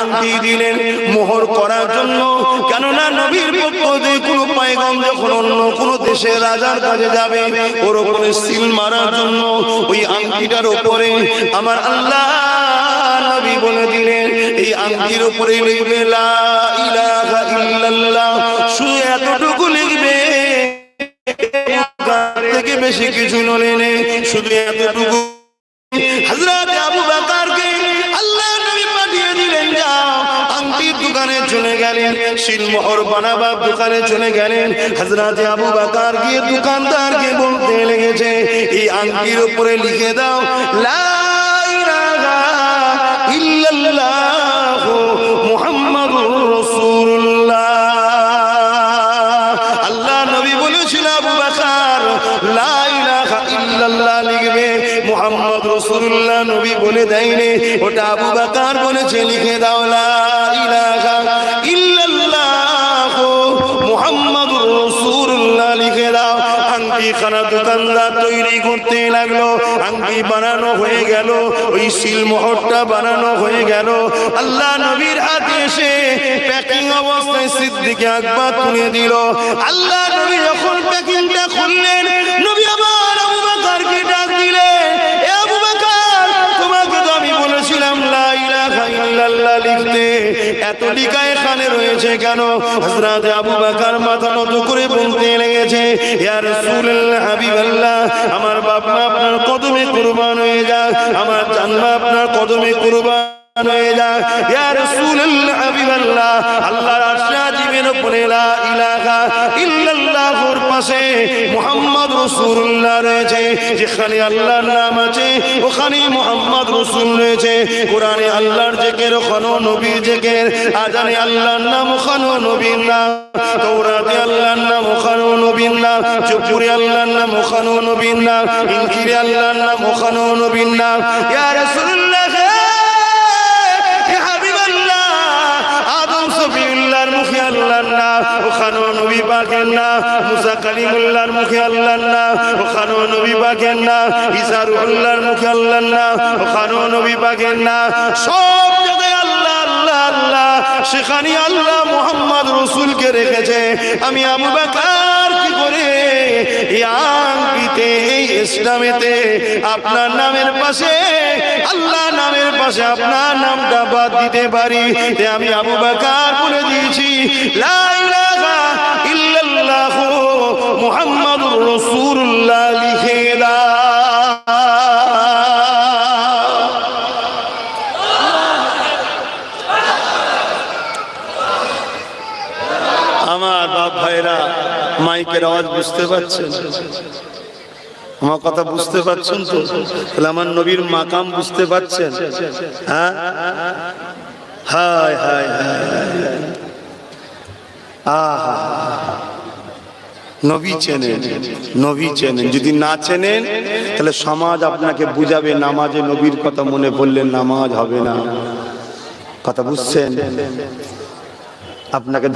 আংটি দিলেন, মোহর করার জন্য। কেননা নবীর পক্ষ দিয়ে কোনো পায়গম যখন অন্য কোনো দেশের রাজার কাছে যাবে, ওর উপরে সিল মারার জন্য ওই আংটিটার উপরে আমার আল্লাহ নবী বলে দিলেন, এই আংটির উপরে লিখবে, লা এতটুকু লিখবে থেকে বেশি কিছু নলেনে, শুধু এতটুকু বানাবার দোকানে চলে গেলেন। হযরত আবু বকর গিয়ে দোকানদারকে বলতে লেগেছে, এই আংটির উপরে লিখে দাও আল্লাহ নবী বলেছিল আবু বকর লিখবে নবী বলে ওটা আবু বকর বলেছে, লিখে দাও, লা আংটি খানা দোকানদার তৈরি করতে লাগল। আঙ্গি বানানো হয়ে গেল, ওই সিলমোহরটা বানানো হয়ে গেল। আল্লাহ নবীর হাতে এসে প্যাকিং অবস্থায় সিদ্দিকে আকবা তুলে দিল। আল্লাহ নবী যখন প্যাকিংটা এত টিকা এখানে রয়েছে কেন? হজরত আবু বকর মাথা নত করে বলতে লেগেছে, ইয়া রাসূলুল্লাহ, হাবিবাল্লাহ, আমার বাপ মা আপনার কদমে কুরবান হয়ে যাক, আমার জানমা আপনার কদমে কুরবান হয়ে যাক। ইয়া রাসূলুল্লাহ লা ইলাহা পাশে মুহাম্মদ রাসূলুল্লাহ রয়েছে, যেখানে আল্লাহর নাম আছে ওখানে মুহাম্মদ রাসূল রয়েছে। কোরআনে আল্লাহর জিকির, ওখানেও নবীর জিকির, আজানে আল্লাহর নাম, ওখানেও নবীর নাম। তৌরাতে আল্লাহর নাম নবীর নাম। চুপুরে আল্লাহর নাম, ওখানেও নবীর নাম। ইনজিলে আল্লাহর নাম নবীর নাম। নাম ওখানেও নবী পাকের না, মুসা কালিমুল্লার মুখে আল্লাহর নাম ওখানেও নবী পাকের না, ঈসা রুহুল্লাহর মুখে আল্লাহর না, ওখানেও নবী পাকের না। সব জায়গায় আল্লাহ আল্লাহ আল্লাহ সেখানে আল্লাহ মোহাম্মদ রসুলকে রেখেছে। আমি আবু বাকার কি করে ইয়াং এই ইসলামেতে আপনার নামের পাশে, আল্লাহ নামের পাশে আপনার নামটা বাদ দিতে পারি। আমি আবু বাকার বলে দিয়েছি আমার বাপ ভাইরা মাইকের আওয়াজ বুঝতে পারছেন? আমার কথা বুঝতে পারছেন তো? তাহলে আমার নবীর মাকাম বুঝতে পারছেন? হ্যাঁ? হায় নবী চেনেন নবী চেনেন। যদি না চেনেন, তাহলে সমাজ আপনাকে বুঝাবে, নামাজে নবীর কথা মনে পড়লে নামাজ হবে না। কথা বুঝছেন? আপনাকে